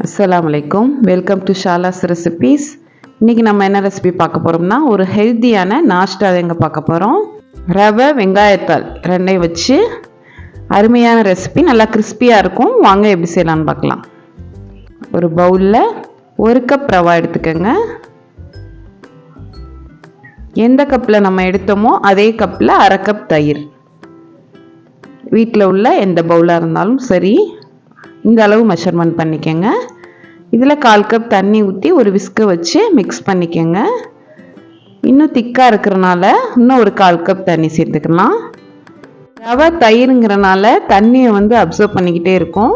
அஸ்லாம் வலைக்கும் welcome to ஷாலாஸ் recipes இன்றைக்கி நம்ம என்ன ரெசிபி பார்க்க போகிறோம்னா ஒரு ஹெல்த்தியான நாஷ்டா எங்கே பார்க்க போகிறோம் ரவை வெங்காயத்தால் ரெண்டையும் வச்சு அருமையான ரெசிபி நல்லா கிறிஸ்பியாக இருக்கும். வாங்க எப்படி செய்யலான்னு பார்க்கலாம். ஒரு பவுலில் ஒரு கப் ரவா எடுத்துக்கோங்க. எந்த கப்பில் நம்ம எடுத்தோமோ அதே கப்பில் அரை கப் தயிர். வீட்டில் உள்ள எந்த பவுலாக இருந்தாலும் சரி இந்த அளவு மெஷர்மெண்ட் பண்ணிக்கோங்க. இதில் கால் கப் தண்ணி ஊற்றி ஒரு விஸ்கை வச்சு மிக்ஸ் பண்ணிக்கோங்க. இன்னும் திக்காக இருக்கிறனால இன்னும் ஒரு கால் கப் தண்ணி சேர்த்துக்கலாம். ரவை தயிருங்கிறனால தண்ணியை வந்து அப்சர்வ் பண்ணிக்கிட்டே இருக்கும்.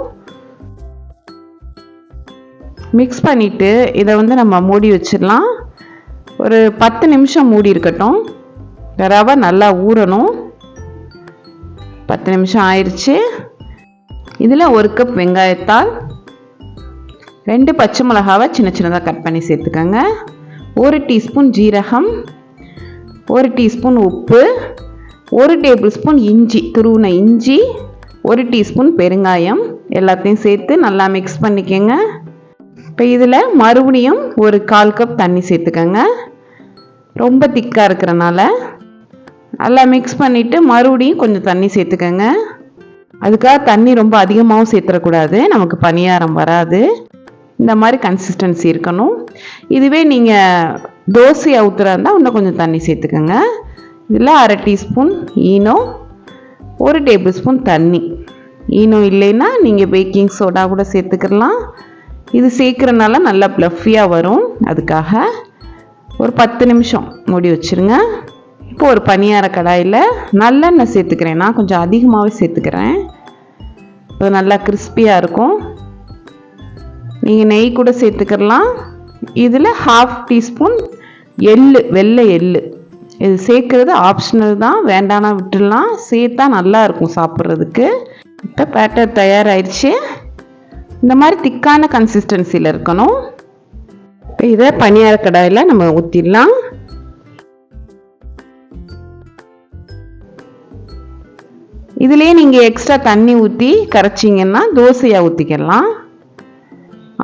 மிக்ஸ் பண்ணிவிட்டு இதை வந்து நம்ம மூடி வச்சிடலாம். ஒரு பத்து நிமிஷம் மூடி இருக்கட்டும். ரவை நல்லா ஊறணும். பத்து நிமிஷம் ஆயிடுச்சு இதில் ஒரு கப் வெங்காயத்தால் ரெண்டு பச்சை மிளகாவை சின்ன சின்னதாக கட் பண்ணி சேர்த்துக்கோங்க. ஒரு டீஸ்பூன் ஜீரகம் ஒரு டீஸ்பூன் உப்பு ஒரு டேபிள் ஸ்பூன் இஞ்சி துருவின இஞ்சி ஒரு டீஸ்பூன் பெருங்காயம் எல்லாத்தையும் சேர்த்து நல்லா மிக்ஸ் பண்ணிக்கோங்க. இப்போ இதில் மறுபடியும் ஒரு கால் கப் தண்ணி சேர்த்துக்கோங்க. ரொம்ப திக்காக இருக்கிறனால நல்லா மிக்ஸ் பண்ணிவிட்டு மறுபடியும் கொஞ்சம் தண்ணி சேர்த்துக்கோங்க. அதுக்காக தண்ணி ரொம்ப அதிகமாகவும் சேர்த்துடக்கூடாது. நமக்கு பணியாரம் வராது. இந்த மாதிரி கன்சிஸ்டன்சி இருக்கணும். இதுவே நீங்கள் தோசை ஊற்றுறா இருந்தால் இன்னும் கொஞ்சம் தண்ணி சேர்த்துக்கோங்க. இதில் அரை டீஸ்பூன் ஈனோ ஒரு டேபிள் ஸ்பூன் தண்ணி. ஈனோ இல்லைன்னா நீங்கள் பேக்கிங் சோடா கூட சேர்த்துக்கலாம். இது சேர்க்குறனால நல்லா ப்ளஃபியாக வரும். அதுக்காக ஒரு பத்து நிமிஷம் மூடி வச்சுருங்க. இப்போ ஒரு பனியார கடாயில் நல்லெண்ணெய் சேர்த்துக்கிறேன். நான் கொஞ்சம் அதிகமாகவே சேர்த்துக்கிறேன். இப்போ நல்லா கிறிஸ்பியாக இருக்கும். நீங்கள் நெய் கூட சேர்த்துக்கலாம். இதில் ஹாஃப் டீஸ்பூன் எள்ளு வெள்ளை எள்ளு. இது சேர்க்குறது ஆப்ஷனல் தான். வேண்டானா விட்டுடலாம். சேர்த்தா நல்லா இருக்கும் சாப்பிட்றதுக்கு. இப்போ பேட்டர் தயாராகிடுச்சு இந்த மாதிரி திக்கான கன்சிஸ்டன்சியில் இருக்கணும். இப்போ இதை பனியார கடாயில் நம்ம ஊற்றிடலாம் இதுலேயே நீங்கள் எக்ஸ்ட்ரா தண்ணி ஊற்றி கரைச்சிங்கன்னா தோசையாக ஊற்றிக்கலாம்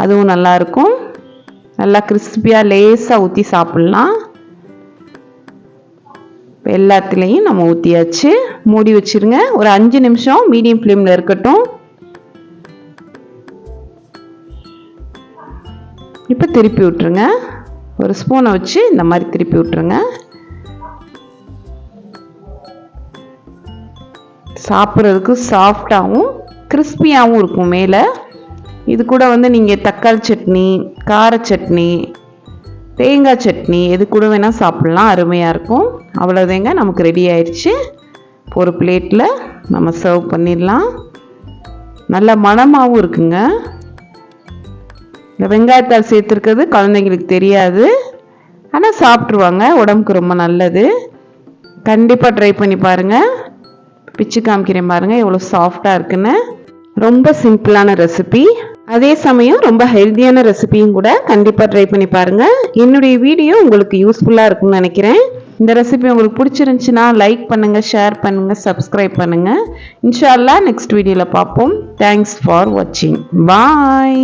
அதுவும் நல்லாயிருக்கும். நல்லா கிறிஸ்பியாக லேஸாக ஊற்றி சாப்பிட்லாம். இப்போ எல்லாத்துலேயும் நம்ம ஊற்றியாச்சு மூடி வச்சுருங்க. ஒரு அஞ்சு நிமிஷம் மீடியம் ஃப்ளேமில் இருக்கட்டும். இப்போ திருப்பி விட்ருங்க ஒரு ஸ்பூனை வச்சு இந்த மாதிரி திருப்பி விட்ருங்க சாப்பிட்றதுக்கு சாஃப்டாகவும் கிறிஸ்பியாகவும் இருக்கும் மேலே. இது கூட வந்து நீங்கள் தக்காளி சட்னி கார சட்னி தேங்காய் சட்னி எது கூட வேணால் சாப்பிட்லாம். அருமையாக இருக்கும். அவ்வளோதேங்க நமக்கு ரெடி ஆயிடுச்சு ஒரு பிளேட்டில் நம்ம சர்வ் பண்ணிடலாம். நல்ல மணமாகவும் இருக்குங்க. இந்த வெங்காயத்தால் சேர்த்துருக்கிறது குழந்தைங்களுக்கு தெரியாது. ஆனால் சாப்பிட்ருவாங்க உடம்புக்கு ரொம்ப நல்லது. கண்டிப்பாக ட்ரை பண்ணி பாருங்கள் பிச்சு காமிக்கிறேன் பாருங்கள் எவ்வளோ சாஃப்டாக இருக்குன்னு. ரொம்ப சிம்பிளான ரெசிபி அதே சமயம் ரொம்ப ஹெல்த்தியான ரெசிபியும் கூட கண்டிப்பாக ட்ரை பண்ணி பாருங்கள் என்னுடைய வீடியோ உங்களுக்கு யூஸ்ஃபுல்லாக இருக்கும்னு நினைக்கிறேன். இந்த ரெசிபி உங்களுக்கு பிடிச்சிருந்துச்சுன்னா லைக் பண்ணுங்கள் ஷேர் பண்ணுங்கள் சப்ஸ்கிரைப் பண்ணுங்கள் இன்ஷால்லா நெக்ஸ்ட் வீடியோவில் பார்ப்போம். தேங்க்ஸ் ஃபார் வாட்சிங் பாய்